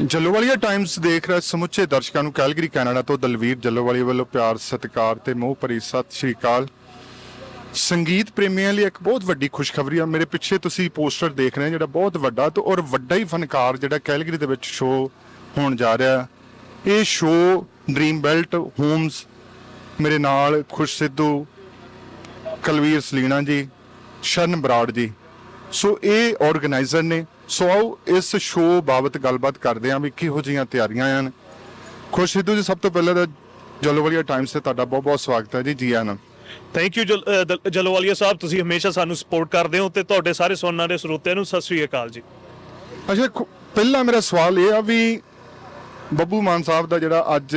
ਜੱਲੋਵਾਲੀਆ Times ਦੇਖ ਰਹੇ ਸਮੁੱਚੇ ਦਰਸ਼ਕਾਂ ਨੂੰ ਕੈਲਗਰੀ ਕੈਨੇਡਾ ਤੋਂ ਦਲਵੀਰ ਜੱਲੋਵਾਲੀਆ ਵੱਲੋਂ ਪਿਆਰ, ਸਤਿਕਾਰ ਤੇ ਮੋਹ ਭਰੀ ਸਤਿ ਸ਼੍ਰੀ ਅਕਾਲ। ਸੰਗੀਤ ਪ੍ਰੇਮੀਆਂ ਲਈ ਇੱਕ ਬਹੁਤ ਵੱਡੀ ਖੁਸ਼ਖਬਰੀ ਆ। ਮੇਰੇ ਪਿੱਛੇ ਤੁਸੀਂ ਪੋਸਟਰ ਦੇਖ ਰਹੇ ਹੋ, ਜਿਹੜਾ ਬਹੁਤ ਵੱਡਾ ਤੇ ਔਰ ਵੱਡਾ ਹੀ ਫਨਕਾਰ ਜਿਹੜਾ ਕੈਲਗਰੀ ਦੇ ਵਿੱਚ ਸ਼ੋਅ ਹੋਣ ਜਾ ਰਿਹਾ। ਇਹ ਸ਼ੋਅ ਡ੍ਰੀਮ ਬੈਲਟ, ਹੋਮਸ, ਮੇਰੇ ਨਾਲ ਖੁਸ਼ ਸਿੱਧੂ, ਕਲਵੀਰ ਸਲੀਣਾ ਜੀ, ਸ਼ਰਨ ਬਰਾੜ ਜੀ। ਸੋ ਇਹ ਆਰਗੇਨਾਈਜ਼ਰ ਨੇ ਸੋ ਆਓ ਇਸ ਸ਼ੋਅ ਬਾਬਤ ਗੱਲਬਾਤ ਕਰਦੇ ਹਾਂ ਵੀ ਕਿਹੋ ਜਿਹੀਆਂ ਤਿਆਰੀਆਂ ਹਨ। ਖੁਸ਼ ਸਿੱਧੂ ਜੀ ਸਭ ਤੋਂ ਪਹਿਲਾਂ ਤਾਂ ਜਲੋਵਾਲੀਆ ਟਾਈਮਸ ਤੇ ਤੁਹਾਡਾ ਬਹੁਤ ਬਹੁਤ ਸਵਾਗਤ ਹੈ ਜੀ ਜੀ ਆਨੰਦ ਥੈਂਕ ਯੂ ਜਲੋਵਾਲੀਆ ਸਾਹਿਬ ਤੁਸੀਂ ਹਮੇਸ਼ਾ ਸਾਨੂੰ ਸਪੋਰਟ ਕਰਦੇ ਹੋ ਤੇ ਤੁਹਾਡੇ ਸਾਰੇ ਸੁਣਨ ਦੇ ਸਰੋਤਿਆਂ ਨੂੰ ਸਤਿ ਸ੍ਰੀ ਅਕਾਲ ਜੀ। ਅੱਛਾ ਪਹਿਲਾ ਮੇਰਾ ਸਵਾਲ ਇਹ ਆ ਵੀ ਬੱਬੂ ਮਾਨ ਸਾਹਿਬ ਦਾ ਜਿਹੜਾ ਅੱਜ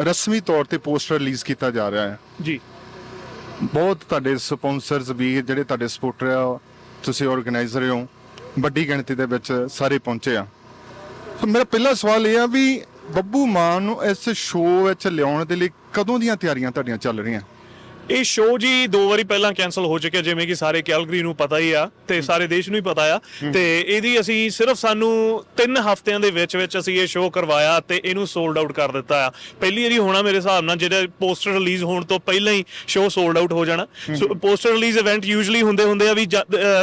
ਰਸਮੀ ਤੌਰ ਤੇ ਪੋਸਟਰ ਰਿਲੀਜ਼ ਕੀਤਾ ਜਾ ਰਿਹਾ ਹੈ। ਜੀ। ਬਹੁਤ ਤੁਹਾਡੇ ਸਪਾਂਸਰਸ ਵੀ ਜਿਹੜੇ ਤੁਹਾਡੇ ਸਪੋਰਟਰ ਆ ਤੁਸੀਂ ਆਰਗੇਨਾਈਜ਼ਰ ਹੋ। ਵੱਡੀ ਗਿਣਤੀ ਦੇ ਵਿੱਚ ਸਾਰੇ ਪਹੁੰਚੇ ਆ। ਸੋ ਮੇਰਾ ਪਹਿਲਾ ਸਵਾਲ ਇਹ ਆ ਵੀ ਬੱਬੂ ਮਾਨ ਨੂੰ ਇਸ ਸ਼ੋਅ ਵਿੱਚ ਲਿਆਉਣ ਦੇ ਲਈ ਕਦੋਂ ਦੀਆਂ ਤਿਆਰੀਆਂ ਤੁਹਾਡੀਆਂ ਚੱਲ ਰਹੀਆਂ? ਇਹ ਸ਼ੋਅ ਜੀ ਦੋ ਵਾਰੀ ਪਹਿਲਾਂ ਕੈਨਸਲ ਹੋ ਚੁੱਕਿਆ ਜਿਵੇਂ ਕਿ ਸਾਰੇ ਕੈਲਗਰੀ ਨੂੰ ਪਤਾ ਹੀ ਆ ਤੇ ਸਾਰੇ ਦੇਸ਼ ਨੂੰ ਹੀ ਪਤਾ ਆ। ਤੇ ਇਹਦੀ ਅਸੀਂ ਸਿਰਫ ਸਾਨੂੰ 3 ਹਫ਼ਤਿਆਂ ਦੇ ਵਿੱਚ ਵਿੱਚ ਅਸੀਂ ਇਹ ਸ਼ੋਅ ਕਰਵਾਇਆ ਤੇ ਇਹਨੂੰ ਸੋਲਡ ਆਊਟ ਕਰ ਦਿੱਤਾ ਆ। ਪਹਿਲੀ ਵਾਰੀ ਹੋਣਾ ਮੇਰੇ ਹਿਸਾਬ ਨਾਲ ਜਿਹੜਾ ਪੋਸਟਰ ਰਿਲੀਜ਼ ਹੋਣ ਤੋਂ ਪਹਿਲਾਂ ਹੀ ਸ਼ੋਅ ਸੋਲਡ ਆਊਟ ਹੋ ਜਾਣਾ। So poster release event usually ਹੁੰਦੇ ਹੁੰਦੇ ਆ ਵੀ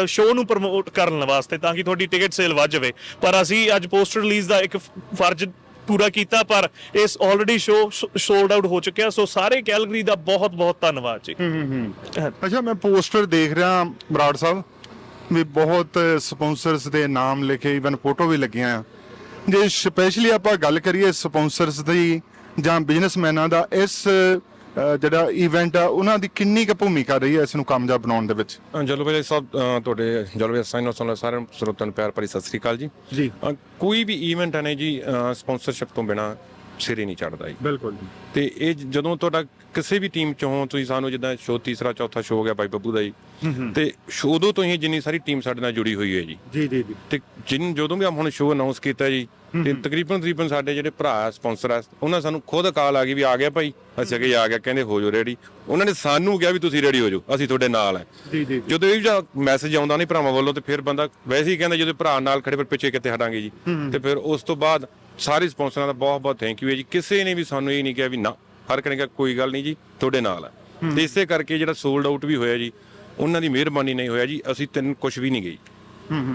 ਸ਼ੋਅ ਨੂੰ ਪ੍ਰਮੋਟ ਕਰਨ ਵਾਸਤੇ ਤਾਂ ਕਿ ਤੁਹਾਡੀ ਟਿਕਟ ਸੇਲ ਵੱਧ ਜਾਵੇ। ਪਰ ਅਸੀਂ ਅੱਜ ਪੋਸਟਰ ਰਿਲੀਜ਼ ਦਾ ਇੱਕ ਫਰਜ਼ ਪੂਰਾ ਕੀਤਾ ਪਰ ਇਸ ਆਲਰੇਡੀ ਸ਼ੋ ਸੋਲਡ ਆਊਟ ਹੋ ਚੁੱਕਿਆ। ਸੋ ਸਾਰੇ ਕੈਲਗਰੀ ਦਾ ਬਹੁਤ ਬਹੁਤ ਧੰਨਵਾਦ ਜੀ। ਅੱਛਾ ਮੈਂ ਪੋਸਟਰ ਦੇਖ ਰਿਹਾ ਬਰਾੜ ਸਾਹਿਬ ਵੀ ਬਹੁਤ ਸਪਾਂਸਰਸ ਦੇ ਨਾਮ ਲਿਖੇ ਇਵਨ ਫੋਟੋ ਵੀ ਲੱਗੀਆਂ ਆ। ਜੇ ਸਪੈਸ਼ਲੀ ਆਪਾਂ ਗੱਲ ਕਰੀਏ ਸਪਾਂਸਰਸ ਦੀ ਜਾਂ ਬਿਜ਼ਨਸਮੈਨਾਂ ਦਾ ਇਸ ਜਿਹੜਾ ਇਵੈਂਟ ਆ ਉਹਨਾਂ ਦੀ ਕਿੰਨੀ ਕੁ ਭੂਮਿਕਾ ਰਹੀ ਹੈ ਇਸ ਨੂੰ ਕਾਮਯਾਬ ਬਣਾਉਣ ਦੇ ਵਿੱਚ? ਜਲਵੇ ਸਾਹਿਬ ਅ, ਤੁਹਾਡੇ ਜਲਵੇ ਸਾਈਨ ਔਰ ਸੁਣਨ ਸਾਰਿਆਂ ਸਰੋਤਿਆਂ ਨੂੰ ਪਿਆਰ ਭਰੀ ਸਤਿ ਸ੍ਰੀ ਅਕਾਲ ਜੀ। ਜੀ। ਅ, ਕੋਈ ਵੀ ਇਵੈਂਟ ਹੈ ਨੇ ਜੀ ਸਪਾਂਸਰਸ਼ਿਪ ਤੋਂ ਬਿਨਾ ਸਿਰੇ ਨਹੀਂ ਚੜਦਾ ਜੀ। ਬਿਲਕੁਲ ਜੀ। ਤੇ ਇਹ ਜਦੋਂ ਤੁਹਾਡਾ ਕਿਸੇ ਵੀ ਟੀਮ ਚੋਂ ਹੋ ਤੁਸੀਂ ਸਾਨੂੰ ਜਿੱਦਾਂ ਸ਼ੋਅ ਤੀਸਰਾ ਚੌਥਾ ਸ਼ੋਅ ਹੋ ਗਿਆ ਬਾਈ ਬੱਬੂ ਦਾ ਜੀ। ਤੇ ਉਦੋਂ ਤੋਂ ਹੀ ਜਿੰਨੀ ਸਾਰੀ ਟੀਮ ਸਾਡੇ ਨਾਲ ਜੁੜੀ ਹੋਈ ਹੈ ਜੀ। ਜੀ ਜੀ ਜੀ। ਤੇ ਜਿਨ ਜਦੋਂ ਵੀ ਆਪ ਹੁਣ ਸ਼ੋਅ ਅਨਾਉਂਸ ਕੀਤਾ ਜੀ ਤੇ ਤਕਰੀਬਨ ਤਕਰੀਬਨ ਸਾਡੇ ਜਿਹੜੇ ਭਰਾ ਸਪਾਂਸਰ ਆ ਉਹਨਾਂ ਸਾਨੂੰ ਖੁਦ ਕਾਲ ਆ ਗਈ ਵੀ ਆ ਗਿਆ ਭਾਈ ਅਸੀਂ ਅਗੇ ਆ ਗਿਆ ਕਹਿੰਦੇ ਹੋ ਜੋ ਰੈਡੀ ਉਹਨਾਂ ਨੇ ਸਾਨੂੰ ਕਿਹਾ ਵੀ ਤੁਸੀਂ ਰੈਡੀ ਹੋ ਜਾਓ ਅਸੀਂ ਤੁਹਾਡੇ ਨਾਲ ਆ। ਜੀ ਜੀ ਜਦੋਂ ਇਹ ਜਿਹਾ ਮੈਸੇਜ ਆਉਂਦਾ ਨਹੀਂ ਭਰਾਵਾਂ ਵੱਲੋਂ ਤੇ ਫਿਰ ਬੰਦਾ ਵੈਸੇ ਹੀ ਕਹਿੰਦਾ ਜਦੋਂ ਭਰਾ ਨਾਲ ਖੜੇ ਫਿਰ ਪਿੱਛੇ ਕਿੱਥੇ ਹਟਾਂਗੇ ਜੀ। ਤੇ ਫਿਰ ਉਸ ਤੋਂ ਬਾਅਦ ਸਾਰੇ ਸਪਾਂਸਰਾਂ ਦਾ ਬਹੁਤ ਬਹੁਤ ਥੈਂਕ ਯੂ ਹੈ ਜੀ। ਕਿਸੇ ਨੇ ਵੀ ਸਾਨੂੰ ਇਹ ਨਹੀਂ ਕਿਹਾ ਵੀ ਨਾ ਹਰ ਕਨੇ ਕਿਹਾ ਕੋਈ ਗੱਲ ਨਹੀਂ ਜੀ ਤੁਹਾਡੇ ਨਾਲ ਹੈ। ਤੇ ਇਸੇ ਕਰਕੇ ਜਿਹੜਾ ਸੋਲਡ ਆਊਟ ਵੀ ਹੋਇਆ ਜੀ ਉਹਨਾਂ ਦੀ ਮਿਹਰਬਾਨੀ ਨਹੀਂ ਹੋਇਆ ਜੀ ਅਸੀਂ ਤਿੰਨ ਕੁਝ ਵੀ ਨਹੀਂ ਗਈ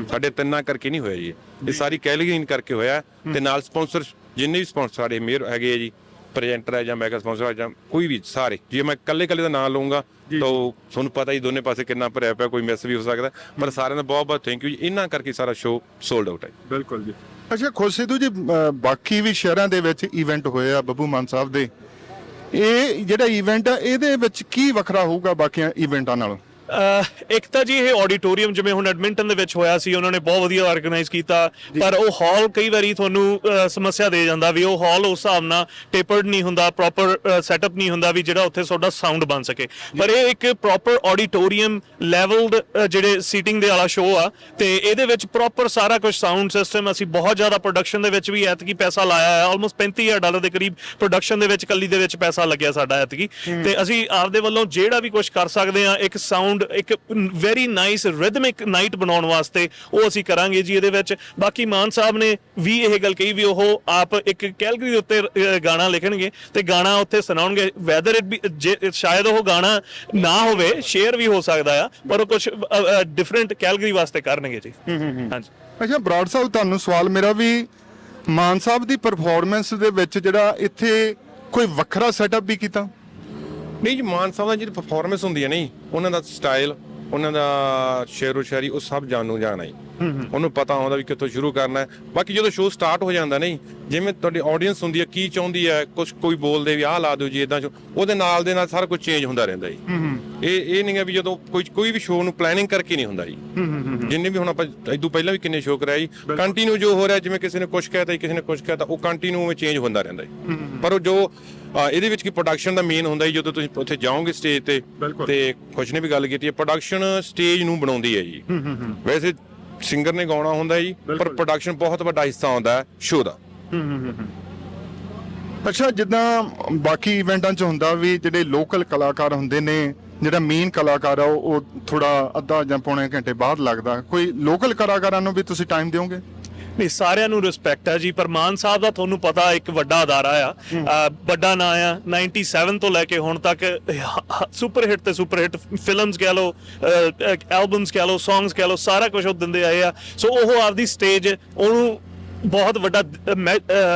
ਸਾਡੇ ਤਿੰਨਾਂ ਕਰਕੇ ਨਹੀਂ ਹੋਇਆ ਜੀ। ਇਹ। ਸਾਰੀ ਕੈਲਗਰੀਨ ਕਰਕੇ ਹੋਇਆ ਤੇ ਨਾਲ ਸਪਾਂਸਰ ਜਿੰਨੇ ਵੀ ਸਪਾਂਸਰ ਸਾਡੇ ਮੇਅਰ ਹੈਗੇ ਆ ਜੀ ਪ੍ਰੈਜ਼ੈਂਟਰ ਹੈ ਜਾਂ ਮੈਗਾ ਸਪਾਂਸਰ ਹੈ ਜਾਂ ਕੋਈ ਵੀ ਸਾਰੇ। ਜੇ ਮੈਂ ਇਕੱਲੇ ਇਕੱਲੇ ਦਾ ਨਾਮ ਲਵਾਂਗਾ ਤਾਂ ਤੁਹਾਨੂੰ ਪਤਾ ਹੀ ਦੋਨੇ ਪਾਸੇ ਕਿੰਨਾ ਭਰਿਆ ਪਿਆ ਕੋਈ ਮਿਸ ਵੀ ਹੋ ਸਕਦਾ। ਪਰ ਸਾਰਿਆਂ ਦਾ ਬਹੁਤ ਬਹੁਤ ਥੈਂਕ ਯੂ ਜੀ। ਇਹਨਾਂ ਕਰਕੇ ਸਾਰਾ ਸ਼ੋਅ ਸੋਲਡ ਆਊਟ ਹੈ। ਬਿਲਕੁਲ ਜੀ। ਅੱਛਾ ਖੁਸ਼ ਸਿੱਧੂ ਜੀ ਅ, ਬਾਕੀ ਵੀ ਸ਼ਹਿਰਾਂ ਦੇ ਵਿੱਚ ਇਵੈਂਟ ਹੋਏ ਆ ਬੱਬੂ ਮਾਨ ਸਾਹਿਬ ਦੇ। ਇਹ ਜਿਹੜਾ ਇਵੈਂਟ ਆ ਇਹਦੇ ਵਿੱਚ ਕੀ ਵੱਖਰਾ ਹੋਊਗਾ ਬਾਕੀਆਂ ਇਵੈਂਟਾਂ ਨਾਲੋਂ? ਇੱਕ ਤਾਂ ਜੀ ਇਹ ਆਡੀਟੋਰੀਅਮ ਜਿਵੇਂ ਹੁਣ ਐਡਮਿੰਟਨ ਦੇ ਵਿੱਚ ਹੋਇਆ ਸੀ ਉਹਨਾਂ ਨੇ ਬਹੁਤ ਵਧੀਆ ਆਰਗੇਨਾਈਜ਼ ਕੀਤਾ ਪਰ ਉਹ ਹਾਲ ਕਈ ਵਾਰੀ ਤੁਹਾਨੂੰ ਸਮੱਸਿਆ ਦੇ ਜਾਂਦਾ ਵੀ ਉਹ ਹਾਲ ਉਸ ਹਿਸਾਬ ਨਾਲ ਟੇਪਰਡ ਨਹੀਂ ਹੁੰਦਾ ਪ੍ਰੋਪਰ ਸੈਟਅਪ ਨਹੀਂ ਹੁੰਦਾ ਵੀ ਜਿਹੜਾ ਉੱਥੇ ਤੁਹਾਡਾ ਸਾਊਂਡ ਬਣ ਸਕੇ। ਪਰ ਇਹ ਇੱਕ ਪ੍ਰੋਪਰ ਆਡੀਟੋਰੀਅਮ ਲੈਵਲਡ ਜਿਹੜੇ ਸੀਟਿੰਗ ਦੇ ਵਾਲਾ ਸ਼ੋਅ ਆ ਤੇ ਇਹਦੇ ਵਿੱਚ ਪ੍ਰੋਪਰ ਸਾਰਾ ਕੁਝ ਸਾਊਂਡ ਸਿਸਟਮ ਅਸੀਂ ਬਹੁਤ ਜ਼ਿਆਦਾ ਪ੍ਰੋਡਕਸ਼ਨ ਦੇ ਵਿੱਚ ਵੀ ਐਤਕੀ ਪੈਸਾ ਲਾਇਆ ਹੈ ਆਲਮੋਸਟ 35000 ਡਾਲਰ ਦੇ ਕਰੀਬ ਪ੍ਰੋਡਕਸ਼ਨ ਦੇ ਵਿੱਚ ਕੱਲੀ ਦੇ ਵਿੱਚ ਪੈਸਾ ਲੱਗਿਆ ਸਾਡਾ ਐਤਕੀ। ਤੇ ਅਸੀਂ ਆਪਦੇ ਵੱਲੋਂ ਜਿਹੜਾ ਵੀ ਕੁਝ ਕਰ ਸਕਦੇ ਆ ਇੱਕ ਸਾਊਂਡ ਇੱਕ ਵੈਰੀ ਨਾਈਸ ਰਿਦਮਿਕ ਨਾਈਟ ਬਣਾਉਣ ਵਾਸਤੇ ਉਹ ਅਸੀਂ ਕਰਾਂਗੇ ਜੀ ਇਹਦੇ ਵਿੱਚ। ਬਾਕੀ ਮਾਨ ਸਾਹਿਬ ਨੇ ਵੀ ਇਹ ਗੱਲ ਕਹੀ ਵੀ ਉਹ ਆਪ ਇੱਕ ਕੈਲਗਰੀ ਦੇ ਉੱਤੇ ਗਾਣਾ ਲਿਖਣਗੇ ਤੇ ਗਾਣਾ ਉੱਥੇ ਸੁਣਾਉਣਗੇ। ਵੈਦਰ ਇਟ ਵੀ ਜੇ- ਸ਼ਾਇਦ ਉਹ ਗਾਣਾ ਨਾ ਹੋਵੇ ਸ਼ੇਅਰ ਵੀ ਹੋ ਸਕਦਾ ਆ ਪਰ ਉਹ ਕੁਝ ਡਿਫਰੈਂਟ ਕੈਲਗਰੀ ਵਾਸਤੇ ਕਰਨਗੇ ਜੀ। ਹਾਂਜੀ। ਅੱਛਾ ਬਰਾੜ ਸਾਹਿਬ ਤੁਹਾਨੂੰ ਸਵਾਲ ਮੇਰਾ ਵੀ ਮਾਨ ਸਾਹਿਬ ਦੀ ਪਰਫਾਰਮੈਂਸ ਦੇ ਵਿੱਚ ਜਿਹੜਾ ਇੱਥੇ ਕੋਈ ਵੱਖਰਾ ਸੈਟਅਪ ਵੀ ਕੀਤਾ? ਨਹੀਂ ਜੀ ਮਾਨ ਸਾਹਿਬ ਦਾ ਜਿਹੜੀ ਪਰਫਾਰਮੈਂਸ ਹੁੰਦੀ ਹੈ ਨਹੀਂ ਉਹਨਾਂ ਦਾ ਸਟਾਈਲ ਉਹਨਾਂ ਦਾ ਸ਼ੇਰੋ ਸ਼ਾਇਰੀ ਉਹ ਸਭ ਜਾਣੂ ਜਾਣਾ ਹੀ ਉਹਨੂੰ ਪਤਾ ਹੁੰਦਾ ਵੀ ਕਿੱਥੋਂ ਸ਼ੁਰੂ ਕਰਨਾ ਹੈ। ਬਾਕੀ ਜਦੋਂ ਸ਼ੋਅ ਸਟਾਰਟ ਹੋ ਜਾਂਦਾ ਨਹੀਂ ਜਿਵੇਂ ਤੁਹਾਡੀ ਆਡੀਅנס ਹੁੰਦੀ ਹੈ ਕੀ ਚਾਹੁੰਦੀ ਹੈ ਕੁਝ ਕੋਈ ਬੋਲਦੇ ਵੀ ਆਹ ਲਾ ਦਿਓ ਜੀ ਇਦਾਂ ਉਹਦੇ ਨਾਲ ਦੇ ਨਾਲ ਸਾਰਾ ਕੁਝ ਚੇਂਜ ਹੁੰਦਾ ਰਹਿੰਦਾ ਜੀ। ਇਹ ਇਹ ਨਹੀਂ ਹੈ ਵੀ ਜਦੋਂ ਕੋਈ ਕੋਈ ਵੀ ਸ਼ੋਅ ਨੂੰ ਪਲੈਨਿੰਗ ਕਰਕੇ ਨਹੀਂ ਹੁੰਦਾ ਜੀ। ਜਿੰਨੇ ਵੀ ਹੁਣ ਆਪਾਂ ਇਦੋਂ ਪਹਿਲਾਂ ਵੀ ਕਿੰਨੇ ਸ਼ੋਅ ਕਰਾਏ ਜੀ ਕੰਟੀਨਿਊ ਜੋ ਹੋ ਰਿਹਾ ਜਿਵੇਂ ਕਿਸੇ ਨੇ ਕੁਝ ਕਹਿਤਾ ਕਿਸੇ ਨੇ ਕੁਝ ਕਹਿਤਾ ਉਹ ਕੰਟੀਨਿਊ ਵਿੱਚ ਚੇਂਜ ਹੁੰਦਾ ਰਹਿੰਦਾ ਜੀ। ਪਰ ਉਹ ਜੋ ਅ, ਇਹਦੇ ਵਿੱਚ ਕੀ ਪ੍ਰੋਡਕਸ਼ਨ ਦਾ ਮੇਨ ਹੁੰਦਾ ਜੀ ਜਦੋਂ ਤੁਸੀਂ ਉੱਥੇ ਜਾਓਗੇ ਸਟੇਜ ਤੇ ਬਿਲਕੁਲ। ਤੇ ਕੁਝ ਨੇ ਵੀ ਗੱਲ ਕੀਤੀ ਹੈ ਪ੍ਰੋਡਕਸ਼ਨ ਸਟੇਜ ਨੂੰ ਬਣਾਉਂਦੀ ਹੈ ਜੀ। ਵੈਸੇ ਸਿੰਗਰ ਨੇ ਗਾਉਣਾ ਹੁੰਦਾ ਜੀ ਪਰ ਬਿਲਕੁਲ। ਪ੍ਰੋਡਕਸ਼ਨ ਬਹੁਤ ਵੱਡਾ ਹਿੱਸਾ ਹੁੰਦਾ ਹੈ ਸ਼ੋਅ ਦਾ। ਅੱਛਾ ਜਿੱਦਾਂ ਬਾਕੀ ਇਵੈਂਟਾਂ 'ਚ ਹੁੰਦਾ ਵੀ ਜਿਹੜੇ ਲੋਕਲ ਕਲਾਕਾਰ ਹੁੰਦੇ ਨੇ ਜਿਹੜਾ ਮੇਨ ਕਲਾਕਾਰ ਆ ਉਹ ਥੋੜਾ ਅੱਧਾ ਜਾਂ ਪੌਣੇ ਘੰਟੇ ਬਾਅਦ ਲੱਗਦਾ। ਕੋਈ ਲੋਕਲ ਕਲਾਕਾਰਾਂ ਨੂੰ ਵੀ ਤੁਸੀਂ ਟਾਈਮ ਦਿਓਗੇ? ਨਹੀਂ ਸਾਰਿਆਂ ਨੂੰ ਰਿਸਪੈਕਟ ਹੈ ਜੀ। ਪਰ ਮਾਨ ਸਾਹਿਬ ਦਾ ਤੁਹਾਨੂੰ ਪਤਾ ਇੱਕ ਵੱਡਾ ਅਦਾਰਾ ਆ। ਵੱਡਾ ਨਾਂ ਆ 97 ਤੋਂ ਲੈ ਕੇ ਹੁਣ ਤੱਕ ਸੁਪਰ ਹਿੱਟ ਤੇ ਸੁਪਰ ਹਿੱਟ ਫਿਲਮਸ ਕਹਿ ਲਓ ਐਲਬਮਸ ਕਹਿ ਲਓ ਸੌਂਗਸ ਕਹਿ ਲਓ ਸਾਰਾ ਕੁਝ ਉਹ ਦਿੰਦੇ ਆਏ ਆ। ਸੋ ਉਹ ਆਪਦੀ ਸਟੇਜ ਉਹਨੂੰ ਬਹੁਤ ਵੱਡਾ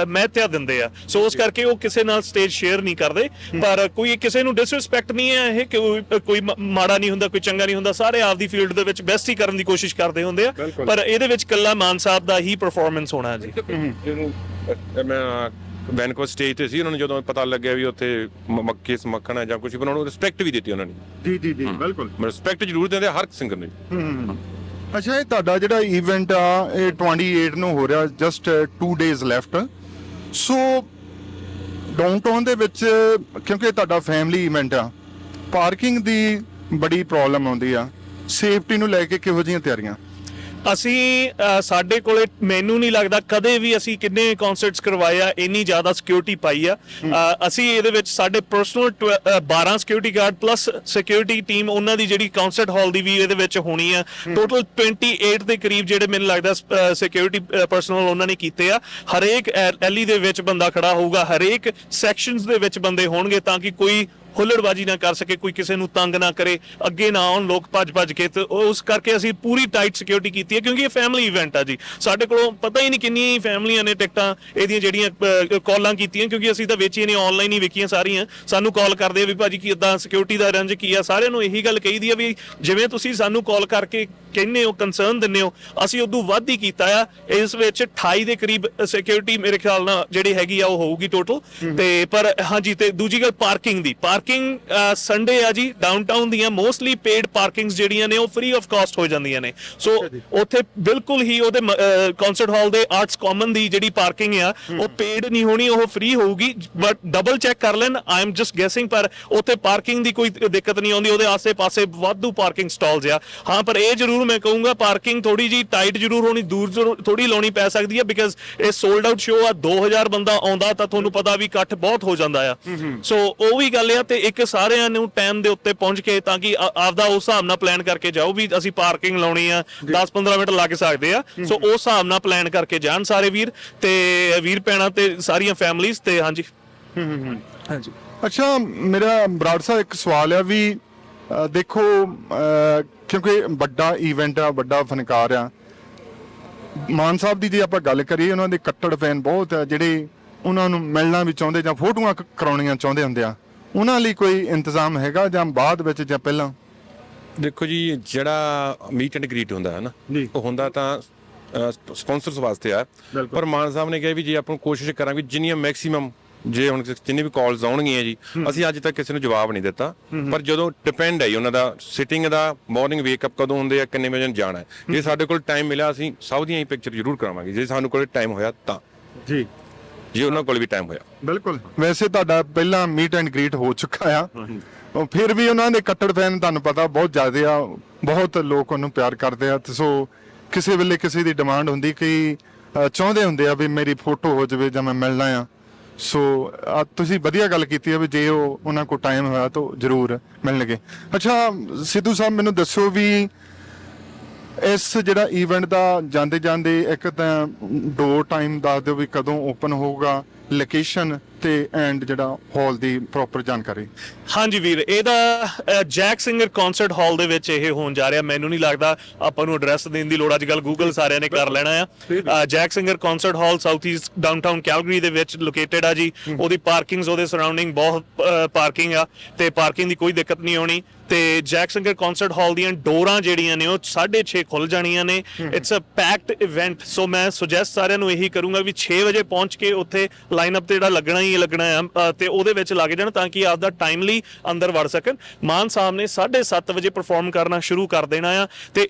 ਮਹੱਤਵ ਦਿੰਦੇ ਆ। ਸੋ ਉਸ ਕਰਕੇ ਉਹ ਕਿਸੇ ਨਾਲ ਸਟੇਜ ਸ਼ੇਅਰ ਨਹੀਂ ਕਰਦੇ। ਪਰ ਕੋਈ ਕਿਸੇ ਨੂੰ ਡਿਸਰਿਸਪੈਕਟ ਨਹੀਂ ਹੈ ਇਹ ਕਿ ਕੋਈ- ਮਾੜਾ ਨਹੀਂ ਹੁੰਦਾ ਕੋਈ ਚੰਗਾ ਨਹੀਂ ਹੁੰਦਾ। ਸਾਰੇ ਆਪਦੀ ਫੀਲਡ ਦੇ ਵਿੱਚ ਬੈਸਟ ਹੀ ਕਰਨ ਦੀ ਕੋਸ਼ਿਸ਼ ਕਰਦੇ ਹੁੰਦੇ ਆ। ਪਰ ਇਹਦੇ ਵਿੱਚ ਕੱਲਾ ਮਾਨ ਸਾਹਿਬ ਦਾ ਹੀ ਪਰਫਾਰਮੈਂਸ ਹੋਣਾ ਜੀ। ਮੈਂ ਵੈਨਕੋ ਸਟੇਜ ਤੇ ਸੀ ਉਹਨਾਂ ਨੂੰ ਜਦੋਂ ਪਤਾ ਲੱਗਿਆ ਵੀ ਉੱਥੇ ਮੱਕੀ ਸਮੱਖਣ ਹੈ ਜਾਂ ਕੁਝ ਉਹਨਾਂ ਨੂੰ ਰਿਸਪੈਕਟ ਵੀ ਦਿੱਤੀ ਉਹਨਾਂ ਨੇ। ਜੀ ਜੀ ਜੀ ਬਿਲਕੁਲ। ਰਿਸਪੈਕਟ ਜ਼ਰੂਰ ਦਿੰਦੇ ਆ ਹਰ ਸਿੰਗਰ ਨੂੰ। ਅੱਛਾ, ਇਹ ਤੁਹਾਡਾ ਜਿਹੜਾ ਇਵੈਂਟ ਆ, ਇਹ 28 ਨੂੰ ਹੋ ਰਿਹਾ just 2 days left so downtown ਦੇ ਵਿੱਚ, ਕਿਉਂਕਿ ਇਹ ਤੁਹਾਡਾ ਫੈਮਿਲੀ ਇਵੈਂਟ ਆ ਪਾਰਕਿੰਗ ਦੀ ਬੜੀ ਪ੍ਰੋਬਲਮ ਆਉਂਦੀ ਆ। ਸੇਫਟੀ ਨੂੰ ਲੈ ਕੇ ਕਿਹੋ ਜਿਹੀਆਂ ਤਿਆਰੀਆਂ? ਅਸੀਂ ਸਾਡੇ ਕੋਲੇ ਮੈਨੂੰ ਨਹੀਂ ਲੱਗਦਾ ਕਦੇ ਵੀ ਅਸੀਂ ਕਿੰਨੇ ਕਨਸਰਟਸ ਕਰਵਾਏ ਆ ਇੰਨੀ ਜ਼ਿਆਦਾ ਸਿਕਿਉਰਿਟੀ ਪਾਈ ਆ। ਅਸੀਂ ਇਹਦੇ ਵਿੱਚ ਸਾਡੇ personal 12 security guard plus security team ਉਹਨਾਂ ਦੀ ਜਿਹੜੀ ਕਨਸਰਟ ਹਾਲ ਦੀ ਵੀ ਇਹਦੇ ਵਿੱਚ ਹੋਣੀ ਆ। ਟੋਟਲ 28 ਦੇ ਕਰੀਬ ਜਿਹੜੇ ਮੈਨੂੰ ਲੱਗਦਾ ਸਿਕਿਉਰਿਟੀ ਪਰਸਨਲ ਉਹਨਾਂ ਨੇ ਕੀਤੇ ਆ। ਹਰੇਕ ਐਲੀ ਦੇ ਵਿੱਚ ਬੰਦਾ ਖੜਾ ਹੋਊਗਾ ਹਰੇਕ ਸੈਕਸ਼ਨਸ ਦੇ ਵਿੱਚ ਬੰਦੇ ਹੋਣਗੇ ਤਾਂ ਕਿ ਕੋਈ ਹੁੱਲੜਬਾਜੀ ਨਾ ਕਰ ਸਕੇ, ਕੋਈ ਕਿਸੇ ਨੂੰ ਤੰਗ ਨਾ ਕਰੇ, ਅੱਗੇ ਨਾ ਆਉਣ, ਲੋਕ ਭੱਜ ਭੱਜ ਕੇ ਤੇ ਉਸ ਕਰਕੇ ਅਸੀਂ ਪੂਰੀ ਟਾਈਟ ਸਿਕਿਉਰਿਟੀ ਕੀਤੀ ਹੈ, ਕਿਉਂਕਿ ਇਹ ਫੈਮਿਲੀ ਇਵੈਂਟ ਆ ਜੀ। ਸਾਡੇ ਕੋਲੋਂ ਪਤਾ ਹੀ ਨਹੀਂ ਕਿੰਨੀਆਂ ਫੈਮਲੀਆਂ ਨੇ ਟਿਕਟਾਂ ਇਹਦੀਆਂ ਜਿਹੜੀਆਂ ਕਾਲਾਂ ਕੀਤੀਆਂ, ਕਿਉਂਕਿ ਅਸੀਂ ਤਾਂ ਵੇਚੀਆਂ ਨੇ ਆਨਲਾਈਨ ਹੀ ਵਿਕੀਆਂ ਸਾਰੀਆਂ। ਸਾਨੂੰ ਕਾਲ ਕਰਦੇ ਆ ਵੀ ਭਾਜੀ ਕੀ ਇਦਾਂ ਸਿਕਿਉਰਿਟੀ ਦਾ ਅਰੇਂਜ ਕੀ ਆ? ਸਾਰਿਆਂ ਨੂੰ ਇਹੀ ਗੱਲ ਕਹੀਦੀ ਆ ਵੀ ਜਿਵੇਂ ਤੁਸੀਂ ਸਾਨੂੰ ਕਾਲ ਕਰਕੇ ਕਹਿੰਦੇ ਹੋ ਕੰਸਰਨ ਦਿੰਦੇ ਹੋ, ਅਸੀਂ ਉਦੋਂ ਵੱਧ ਹੀ ਕੀਤਾ ਆ। ਇਸ ਵਿੱਚ 28 ਦੇ ਕਰੀਬ ਸਿਕਿਉਰਿਟੀ ਮੇਰੇ ਖਿਆਲ ਨਾਲ ਜਿਹੜੀ ਹੈਗੀ ਆ, ਉਹ ਹੋਊਗੀ ਟੋਟਲ ਤੇ ਪਰ, ਹਾਂਜੀ, ਤੇ ਦੂਜੀ ਗੱਲ ਪਾਰਕਿੰਗ ਦੀ ਪਾਰਕਿੰਗ ਸੰਡੇ ਆ ਜੀ ਡਾਊਨਟਾਊਨ ਦੀਆਂ ਮੋਸਟਲੀ ਪੇਡ ਪਾਰਕਿੰਗਸ ਜਿਹੜੀਆਂ ਨੇ ਉਹ ਫ੍ਰੀ ਆਫ ਕਾਸਟ ਹੋ ਜਾਂਦੀਆਂ ਨੇ। ਸੋ ਉੱਥੇ ਬਿਲਕੁਲ ਹੀ ਉਹਦੇ ਕਨਸਰਟ ਹਾਲ ਦੇ ਆਰਟਸ ਕਾਮਨ ਦੀ ਜਿਹੜੀ ਪਾਰਕਿੰਗ ਆ ਉਹ ਪੇਡ ਨਹੀਂ ਹੋਣੀ ਉਹ ਫ੍ਰੀ ਹੋਊਗੀ ਬਟ ਡਬਲ ਚੈੱਕ ਕਰ ਲੈਣ ਆਈ ਐਮ ਜਸਟ ਗੈਸਿੰਗ ਪਰ ਉੱਥੇ ਪਾਰਕਿੰਗ ਦੀ ਕੋਈ ਦਿੱਕਤ ਨਹੀਂ ਆਉਂਦੀ ਉਹਦੇ ਆਸੇ-ਪਾਸੇ ਵਾਧੂ ਪਾਰਕਿੰਗ ਸਟਾਲਸ ਆ। ਹਾਂ ਪਰ ਇਹ ਜ਼ਰੂਰ ਮੈਂ ਕਹੂੰਗਾ ਪਾਰਕਿੰਗ ਥੋੜੀ ਜੀ ਟਾਈਟ ਜ਼ਰੂਰ ਹੋਣੀ ਦੂਰ ਥੋੜੀ ਲਾਉਣੀ ਪੈ ਸਕਦੀ ਹੈ ਬਿਕਾਜ਼ ਇਹ ਸੋਲਡ ਆਊਟ ਸ਼ੋਅ ਆ 2000 ਬੰਦਾ ਆਉਂਦਾ ਤਾਂ ਤੁਹਾਨੂੰ ਪਤਾ ਵੀ ਇਕੱਠ ਬਹੁਤ ਹੋ ਜਾਂਦਾ ਆ। ਸੋ ਉਹ ਵੀ ਗੱਲ ਆ ਤੇ ਇੱਕ ਸਾਰਿਆਂ ਨੂੰ ਟਾਈਮ ਦੇ ਉੱਤੇ ਪਹੁੰਚ ਕੇ ਤਾਂ ਕਿ ਆ- ਆਪਦਾ ਉਸ ਹਿਸਾਬ ਨਾਲ ਪਲਾਨ ਕਰਕੇ ਜਾਓ ਵੀ ਅਸੀਂ ਪਾਰਕਿੰਗ ਲਾਉਣੀ ਆ 10-15 ਮਿੰਟ ਲੱਗ ਸਕਦੇ ਆ। ਸੋ ਉਸ ਹਿਸਾਬ ਨਾਲ ਪਲਾਨ ਕਰਕੇ ਜਾਣ ਸਾਰੇ ਵੀਰ ਤੇ ਵੀਰ ਭੈਣਾਂ ਤੇ ਸਾਰੀਆਂ ਫੈਮਲੀਆਂ ਤੇ ਹਾਂਜੀ। ਹਾਂਜੀ। ਅੱਛਾ ਮੇਰਾ ਬਰਾੜ ਸਾਹਿਬ ਇੱਕ ਸਵਾਲ ਆ ਵੀ ਅ, ਦੇਖੋ ਅ, ਕਿਉਂਕਿ ਵੱਡਾ ਇਵੈਂਟ ਆ ਵੱਡਾ ਫਨਕਾਰ ਆ। ਮਾਨ ਸਾਹਿਬ ਦੀ ਜੇ ਆਪਾਂ ਗੱਲ ਕਰੀਏ ਉਹਨਾਂ ਦੇ ਕੱਟੜ ਫੈਨ ਬਹੁਤ ਆ ਜਿਹੜੇ ਉਹਨਾਂ ਨੂੰ ਮਿਲਣਾ ਵੀ ਚਾਹੁੰਦੇ ਜਾਂ ਫੋਟੋਆਂ ਕ- ਕਰਾਉਣੀਆਂ ਚਾਹੁੰਦੇ ਹੁੰਦੇ ਆ। ਉਹਨਾਂ ਲਈ ਕੋਈ ਇੰਤਜ਼ਾਮ ਹੈਗਾ ਜਾਂ ਬਾਅਦ ਵਿੱਚ ਜਾਂ ਪਹਿਲਾਂ? ਦੇਖੋ ਜੀ ਜਿਹੜਾ ਮੀਟ ਐਂਡ ਗ੍ਰੀਟ ਹੁੰਦਾ ਹੈ ਨਾ ਜੀ। ਉਹ ਹੁੰਦਾ ਤਾਂ ਸਪਾਂਸਰਸ ਵਾਸਤੇ ਆ। ਬਿਲਕੁਲ। ਪਰ ਮਾਨ ਸਾਹਿਬ ਨੇ ਕਿਹਾ ਵੀ ਜੇ ਆਪਾਂ ਕੋਸ਼ਿਸ਼ ਕਰਾਂਗੇ ਜਿੰਨੀਆਂ ਮੈਕਸਿਮਮ ਜੇ ਹੁਣ ਜਿੰਨੇ ਵੀ ਕਾਲਸ ਆਉਣਗੀਆਂ ਜੀ ਅਸੀਂ ਅੱਜ ਤੱਕ ਕਿਸੇ ਨੂੰ ਜਵਾਬ ਨਹੀਂ ਦਿੱਤਾ। ਪਰ ਜਦੋਂ ਡਿਪੈਂਡ ਹੈ ਜੀ ਉਹਨਾਂ ਦਾ ਸਿਟਿੰਗ ਦਾ ਮਾਰਨਿੰਗ ਵੇਕ ਅਪ ਕਦੋਂ ਹੁੰਦੇ ਆ ਕਿੰਨੇ ਵਜੇ ਜਾਣਾ ਹੈ ਜੇ ਸਾਡੇ ਕੋਲ ਟਾਈਮ ਮਿਲਿਆ ਅਸੀਂ ਸਭ ਦੀਆਂ ਹੀ ਪਿਕਚਰ ਜ਼ਰੂਰ ਕਰਾਵਾਂਗੇ। ਜੇ ਸਾਨੂੰ ਕੋਲ ਟਾਈਮ ਹੋਇਆ ਤਾਂ। ਜੀ। ਜੇ ਉਹਨਾਂ ਕੋਲ ਵੀ ਟਾਈਮ ਹੋਇਆ। ਬਿਲਕੁਲ। ਵੈਸੇ ਤੁਹਾਡਾ ਪਹਿਲਾਂ ਮੀਟ ਐਂਡ ਗ੍ਰੀਟ ਹੋ ਚੁੱਕਾ ਆ। ਉਹ ਫਿਰ ਵੀ ਉਹਨਾਂ ਦੇ ਕੱਟੜ ਫੈਨ ਤੁਹਾਨੂੰ ਪਤਾ ਬਹੁਤ ਜ਼ਿਆਦੇ ਆ ਬਹੁਤ ਲੋਕ ਉਹਨੂੰ ਪਿਆਰ ਕਰਦੇ ਆ। ਤੇ ਸੋ ਕਿਸੇ ਵੇਲੇ ਕਿਸੇ ਦੀ ਡਿਮਾਂਡ ਹੁੰਦੀ ਅ, ਚਾਹੁੰਦੇ ਹੁੰਦੇ ਆ ਵੀ ਮੇਰੀ ਫੋਟੋ ਹੋ ਜਾਵੇ ਜਾਂ ਮੈਂ ਮਿਲਣਾ ਆ। ਸੋ ਆ ਤੁਸੀਂ ਵਧੀਆ ਗੱਲ ਕੀਤੀ ਆ ਵੀ ਜੇ ਉਹ ਉਹਨਾਂ ਕੋਲ ਟਾਈਮ ਹੋਇਆ ਤਾਂ ਜ਼ਰੂਰ ਮਿਲਣਗੇ। ਅੱਛਾ ਸਿੱਧੂ ਸਾਹਿਬ ਮੈਨੂੰ ਦੱਸੋ ਵੀ ਇਸ ਜਿਹੜਾ ਈਵੈਂਟ ਦਾ ਜਾਂਦੇ ਜਾਂਦੇ ਇੱਕ ਤਾਂ ਡੋਰ ਟਾਈਮ ਦੱਸ ਦਿਓ ਵੀ ਕਦੋਂ ਓਪਨ ਹੋਊਗਾ। ਲੋਕੇਸ਼ਨ ਤੇ ਐਂਡ ਜਿਹੜਾ ਹਾਲ ਦੀ ਪ੍ਰੋਪਰ ਜਾਣਕਾਰੀ? ਹਾਂਜੀ ਵੀਰ ਇਹਦਾ ਅ, ਜੈਕ ਸਿੰਗਰ ਕਨਸਰਟ ਹਾਲ ਦੇ ਵਿੱਚ ਇਹ ਹੋਣ ਜਾ ਰਿਹਾ। ਮੈਨੂੰ ਨਹੀਂ ਲੱਗਦਾ ਆਪਾਂ ਨੂੰ ਐਡਰੈਸ ਦੇਣ ਦੀ ਲੋੜ। ਅੱਜ ਕੱਲ ਗੂਗਲ ਸਾਰਿਆਂ ਨੇ ਕਰ ਲੈਣਾ ਆ। ਅ, Jack Singer concert hall south east downtown Calgary ਦੇ ਵਿੱਚ ਲੋਕੇਟਡ ਆ ਜੀ। ਉਹਦੀ ਪਾਰਕਿੰਗਸ ਉਹਦੇ ਸਰਾਊਂਡਿੰਗ ਬਹੁਤ ਪਾਰਕਿੰਗ ਆ। ਤੇ ਪਾਰਕਿੰਗ ਦੀ ਕੋਈ ਦਿੱਕਤ ਨਹੀਂ ਆਉਣੀ। ਤੇ ਜੈਕ ਸਿੰਗਰ ਕਨਸਰਟ ਹਾਲ ਦੀਆਂ ਡੋਰਾਂ ਜਿਹੜੀਆਂ ਨੇ ਉਹ 6:30 ਖੁੱਲ ਜਾਣੀਆਂ ਨੇ। It's a packed event so ਮੈਂ ਸੁਜੈਸਟ ਸਾਰਿਆਂ ਨੂੰ ਇਹੀ ਕਰੂੰਗਾ ਵੀ 6 ਵਜੇ ਪਹੁੰਚ ਕੇ ਉੱਥੇ ਲਾਈਨ ਅਪ ਤੇ ਜਿਹੜਾ ਲੱਗਣਾ ਹੀ ਲੱਗਣਾ ਅ, ਤੇ ਉਹਦੇ ਵਿੱਚ ਲੱਗ ਜਾਣ ਤਾਂ ਕਿ ਆਪਦਾ ਟਾਈਮਲੀ ਅੰਦਰ ਵੜ ਸਕਣ। ਮਾਨ ਸਾਹਿਬ ਨੇ 7:30 ਵਜੇ ਪਰਫਾਰਮ ਕਰਨਾ ਸ਼ੁਰੂ ਕਰ ਦੇਣਾ ਆ ਤੇ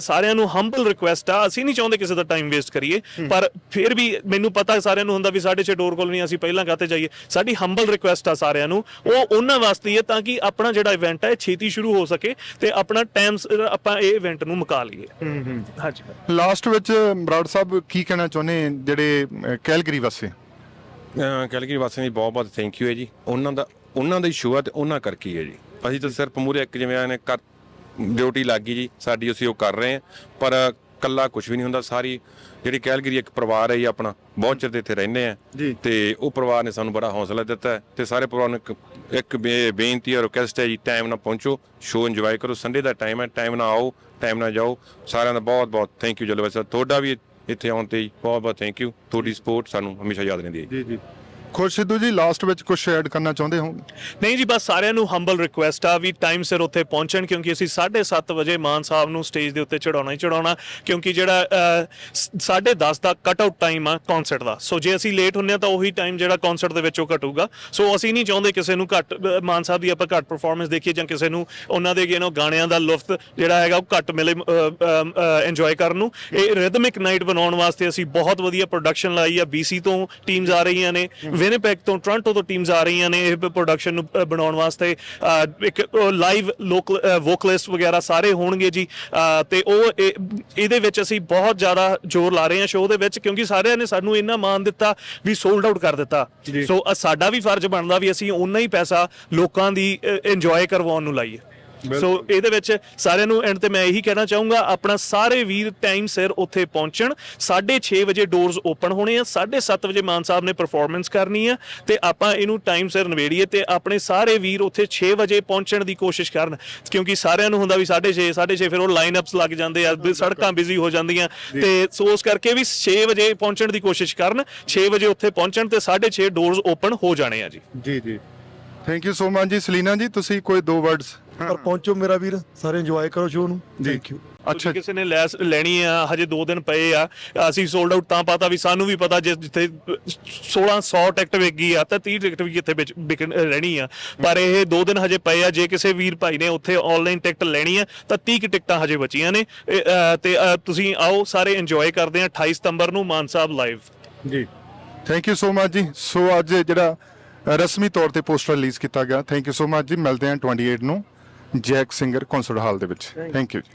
ਸਾਰਿਆਂ ਨੂੰ ਹੰਬਲ ਰਿਕੁਐਸਟ ਆ ਅਸੀਂ ਨਹੀਂ ਚਾਹੁੰਦੇ ਕਿਸੇ ਦਾ ਟਾਈਮ ਵੇਸਟ ਕਰੀਏ ਪਰ ਫਿਰ ਵੀ ਮੈਨੂੰ ਪਤਾ ਸਾਰਿਆਂ ਨੂੰ ਹੁੰਦਾ ਵੀ 6:30 ਡੋਰ ਕੋਲ ਨਹੀਂ ਅਸੀਂ ਪਹਿਲਾਂ ਕਾਤੇ ਜਾਈਏ। ਸਾਡੀ ਹੰਬਲ ਰਿਕੁਐਸਟ ਆ ਸਾਰਿਆਂ ਨੂੰ ਉਹ ਉਹਨਾਂ ਵਾਸਤੇ ਹੀ ਹੈ ਤਾਂ ਕਿ ਆਪਣਾ ਜਿਹੜਾ ਇਵੈਂਟ ਹੈ ਛੇਤੀ ਸ਼ੁਰੂ ਹੋ ਸਕੇ ਤੇ ਆਪਣਾ ਟਾਈਮ ਆਪਾਂ ਇਹ ਇਵੈਂਟ ਨੂੰ ਮੁਕਾ ਲਈਏ। ਹਾਂਜੀ। ਲਾਸਟ ਵਿੱਚ ਬਰਾੜ ਸਾਹਿਬ ਕੀ ਕਹਿਣਾ ਚਾਹੁੰਦੇ ਜਿਹੜੇ ਕੈਲਗਰੀ ਵਾਸਤੇ ਕੈਲਗਰੀ ਵਾਸੀਆਂ ਦੀ ਬਹੁਤ ਬਹੁਤ ਥੈਂਕ ਯੂ ਹੈ ਜੀ। ਉਹਨਾਂ ਦਾ ਉਹਨਾਂ ਦਾ ਹੀ ਸ਼ੋਅ ਹੈ ਤੇ ਉਹਨਾਂ ਕਰਕੇ ਹੀ ਹੈ ਜੀ। ਅਸੀਂ ਤਾਂ ਸਿਰਫ ਮੂਰੇ ਇੱਕ ਜਿਵੇਂ ਆਨੇ ਕਰ ਡਿਊਟੀ ਲੱਗ ਜੀ। ਸਾਡੀ ਅਸੀਂ ਉਹ ਕਰ ਰਹੇ ਹਾਂ ਪਰ ਕੱਲਾ ਕੁਝ ਵੀ ਨਹੀਂ ਹੁੰਦਾ। ਸਾਰੀ ਜਿਹੜੀ ਕੈਲਗਰੀ ਇੱਕ ਪਰਿਵਾਰ ਹੈ ਜੀ ਆਪਣਾ ਬਹੁਤ ਚਿਰ ਦੇ ਇੱਥੇ ਰਹਿੰਦੇ ਆ। ਜੀ। ਤੇ ਉਹ ਪਰਿਵਾਰ ਨੇ ਸਾਨੂੰ ਬੜਾ ਹੌਸਲਾ ਦਿੱਤਾ ਹੈ ਤੇ ਸਾਰੇ ਪਰਿਵਾਰ ਨੂੰ ਇੱਕ ਇੱਕ ਬੇ- ਬੇਨਤੀ ਹੈ ਰਿਕੁਐਸਟ ਹੈ ਜੀ ਟਾਈਮ ਨਾਲ ਪਹੁੰਚੋ ਸ਼ੋਅ ਇੰਜੋਏ ਕਰੋ। ਸੰਡੇ ਦਾ ਟਾਈਮ ਹੈ ਟਾਈਮ ਨਾਲ ਆਓ ਟਾਈਮ ਨਾਲ ਜਾਓ। ਸਾਰਿਆਂ ਦਾ ਬਹੁਤ ਬਹੁਤ ਥੈਂਕ ਯੂ ਜਲਵਾ ਸਰ ਤੁਹਾਡਾ ਵੀ ਇੱਥੇ ਆਉਣ ਤੇ ਜੀ ਬਹੁਤ ਬਹੁਤ ਥੈਂਕ ਯੂ ਤੁਹਾਡੀ ਸਪੋਰਟ ਸਾਨੂੰ ਹਮੇਸ਼ਾ ਯਾਦ ਰਹਿੰਦੀ ਹੈ ਜੀ। ਜੀ ਖੁਸ਼ ਸਿੱਧੂ ਜੀ ਲਾਸਟ ਵਿੱਚ ਕੁਝ ਐਡ ਕਰਨਾ ਚਾਹੁੰਦੇ ਹੋ? ਨਹੀਂ ਜੀ ਬਸ ਸਾਰਿਆਂ ਨੂੰ ਹੰਬਲ ਰਿਕੁਐਸਟ ਆ ਵੀ ਟਾਈਮ ਸਿਰ ਉੱਥੇ ਪਹੁੰਚਣ ਕਿਉਂਕਿ ਅਸੀਂ 7:30 ਵਜੇ ਮਾਨ ਸਾਹਿਬ ਨੂੰ ਸਟੇਜ ਦੇ ਉੱਤੇ ਚੜਾਉਣਾ ਹੀ ਚੜਾਉਣਾ ਕਿਉਂਕਿ ਜਿਹੜਾ ਅਹ, ਸ- 10:30 ਦਾ ਕਟ ਆਊਟ ਟਾਈਮ ਆ ਕਨਸਰਟ ਦਾ। ਸੋ ਜੇ ਅਸੀਂ ਲੇਟ ਹੁੰਨੇ ਆ ਤਾਂ ਉਹੀ ਟਾਈਮ ਜਿਹੜਾ ਕਨਸਰਟ ਦੇ ਵਿੱਚੋਂ ਘਟੂਗਾ। ਸੋ ਅਸੀਂ ਨਹੀਂ ਚਾਹੁੰਦੇ ਕਿਸੇ ਨੂੰ ਘੱਟ ਮਾਨ ਸਾਹਿਬ ਦੀ ਆਪਾਂ ਘੱਟ ਪਰਫਾਰਮੈਂਸ ਦੇਖੀਏ ਜਾਂ ਕਿਸੇ ਨੂੰ ਉਹਨਾਂ ਦੇ ਯੂ نو ਗਾਣਿਆਂ ਦਾ ਲੁਫਤ ਜਿਹੜਾ ਹੈਗਾ ਉਹ ਘੱਟ ਮਿਲੇ ਇੰਜੋਏ ਕਰਨ ਨੂੰ। ਇਹ ਰਿਦਮਿਕ ਨਾਈਟ ਬਣਾਉਣ ਵਾਸਤੇ ਅਸੀਂ ਬਹੁਤ ਵਧੀਆ ਪ੍ਰੋਡਕਸ਼ਨ ਲਾਈ ਆ। BC ਤੋਂ ਟੀਮਸ ਆ ਰਹੀਆਂ ਨੇ। ਵਿਨੀਪੈਗ ਤੋਂ ਟੋਰਾਂਟੋ ਤੋਂ ਟੀਮਸ ਆ ਰਹੀਆਂ ਨੇ ਇਹ ਪ੍ਰੋਡਕਸ਼ਨ ਨੂੰ ਅ, ਬਣਾਉਣ ਵਾਸਤੇ। ਅ, ਇੱਕ ਲਾਈਵ ਲੋਕਲ ਵੋਕਲਿਸਟ ਵਗੈਰਾ ਸਾਰੇ ਹੋਣਗੇ ਜੀ। ਅ, ਤੇ ਉਹ ਇਹ- ਇਹਦੇ ਵਿੱਚ ਅਸੀਂ ਬਹੁਤ ਜ਼ਿਆਦਾ ਜ਼ੋਰ ਲਾ ਰਹੇ ਹਾਂ ਸ਼ੋਅ ਦੇ ਵਿੱਚ ਕਿਉਂਕਿ ਸਾਰਿਆਂ ਨੇ ਸਾਨੂੰ ਇੰਨਾ ਮਾਣ ਦਿੱਤਾ ਵੀ ਸੋਲਡ ਆਊਟ ਕਰ ਦਿੱਤਾ। ਸੋ ਅ, ਸਾਡਾ ਵੀ ਫਰਜ਼ ਬਣਦਾ ਵੀ ਅਸੀਂ ਓਨਾ ਹੀ ਪੈਸਾ ਲੋਕਾਂ ਦੀ ਇੰਜੋਏ ਕਰਵਾਉਣ ਨੂੰ ਲਾਈਏ। ਸੋ ਇਹਦੇ ਵਿੱਚ ਸਾਰਿਆਂ ਨੂੰ ਐਂਡ ਤੇ ਮੈਂ ਇਹੀ ਕਹਿਣਾ ਚਾਹੂੰਗਾ ਆਪਣਾ ਸਾਰੇ ਵੀਰ ਟਾਈਮ ਸਿਰ ਉੱਥੇ ਪਹੁੰਚਣ। 6:30 ਵਜੇ ਡੋਰਸ ਓਪਨ ਹੋਣੇ ਆ 7:30 ਵਜੇ ਮਾਨ ਸਾਹਿਬ ਨੇ ਪਰਫਾਰਮੈਂਸ ਕਰਨੀ ਆ ਤੇ ਆਪਾਂ ਇਹਨੂੰ ਟਾਈਮ ਸਿਰ ਨਵੇੜੀਏ ਤੇ ਆਪਣੇ ਸਾਰੇ ਵੀਰ ਉੱਥੇ 6 ਵਜੇ ਪਹੁੰਚਣ ਦੀ ਕੋਸ਼ਿਸ਼ ਕਰਨ। ਕਿਉਂਕਿ ਸਾਰਿਆਂ ਨੂੰ ਹੁੰਦਾ ਵੀ 6:30 6:30 ਫਿਰ ਉਹ ਲਾਈਨ ਅਪਸ ਲੱਗ ਜਾਂਦੇ ਆ ਸੜਕਾਂ ਬਿਜ਼ੀ ਹੋ ਜਾਂਦੀਆਂ। ਤੇ ਸੋ ਉਸ ਕਰਕੇ ਵੀ 6 ਵਜੇ ਪਹੁੰਚਣ ਦੀ ਕੋਸ਼ਿਸ਼ ਕਰਨ 6 ਵਜੇ ਉੱਥੇ ਪਹੁੰਚਣ ਤੇ 6:30 ਡੋਰਸ ਓਪਨ ਹੋ ਜਾਣੇ ਆ ਜੀ। ਜੀ ਜੀ। ਥੈਂਕ ਯੂ ਸੋ ਮਚ ਜੀ ਸਲੀਨਾ ਜੀ ਤੁਸੀਂ ਕੋਈ ਦੋ ਵਰਡਸ ਪਰ ਪਹੁੰਚੋ ਮੇਰਾ ਵੀਰ ਸਾਰੇ ਇੰਜੋਏ ਕਰੋ ਸ਼ੋਅ ਨੂੰ। ਥੈਂਕ ਯੂ ਅੱਛਾ। ਕਿਸੇ ਨੇ ਲੈਸ ਲੈਣੀ ਆ ਹਜੇ 2 ਦਿਨ ਪਏ ਆ ਅਸੀਂ ਸੋਲਡ ਆਊਟ ਤਾਂ ਪਤਾ ਵੀ ਸਾਨੂੰ ਵੀ ਪਤਾ ਜੇ ਜਿੱਥੇ 1600 ਟਿਕਟ ਵਿਕੀ ਆ ਤਾਂ 30 ਟਿਕਟ ਵੀ ਕਿੱਥੇ ਵਿੱਚ ਵਿਕਣ ਰਹਿਣੀ ਆ। ਪਰ ਇਹ 2 ਦਿਨ ਹਜੇ ਪਏ ਆ ਜੇ ਕਿਸੇ ਵੀਰ ਭਾਈ ਨੇ ਉੱਥੇ ਆਨਲਾਈਨ ਟਿਕਟ ਲੈਣੀ ਆ ਤਾਂ 30 ਕੁ ਟਿਕਟਾਂ ਹਜੇ ਬਚੀਆਂ ਨੇ। ਤੇ ਤੁਸੀਂ ਆਓ ਸਾਰੇ ਇੰਜੋਏ ਕਰਦੇ ਆ 28 ਸਤੰਬਰ ਨੂੰ ਮਾਨ ਸਾਹਿਬ ਲਾਈਵ ਜੀ। ਥੈਂਕ ਯੂ ਸੋ ਮਚ ਜੀ। ਸੋ ਅੱਜ ਜਿਹੜਾ ਰਸਮੀ ਤੌਰ ਤੇ ਪੋਸਟਰ ਰਿਲੀਜ਼ ਕੀਤਾ ਗਿਆ ਥੈਂਕ ਯੂ ਸੋ ਮਚ ਜੀ। ਮਿਲਦੇ ਹਾਂ 28 ਨੂੰ। ਜੈਕ ਸਿੰਗਰ ਕਨਸਰਟ ਹਾਲ ਦੇ ਵਿੱਚ। ਥੈਂਕ ਯੂ ਜੀ।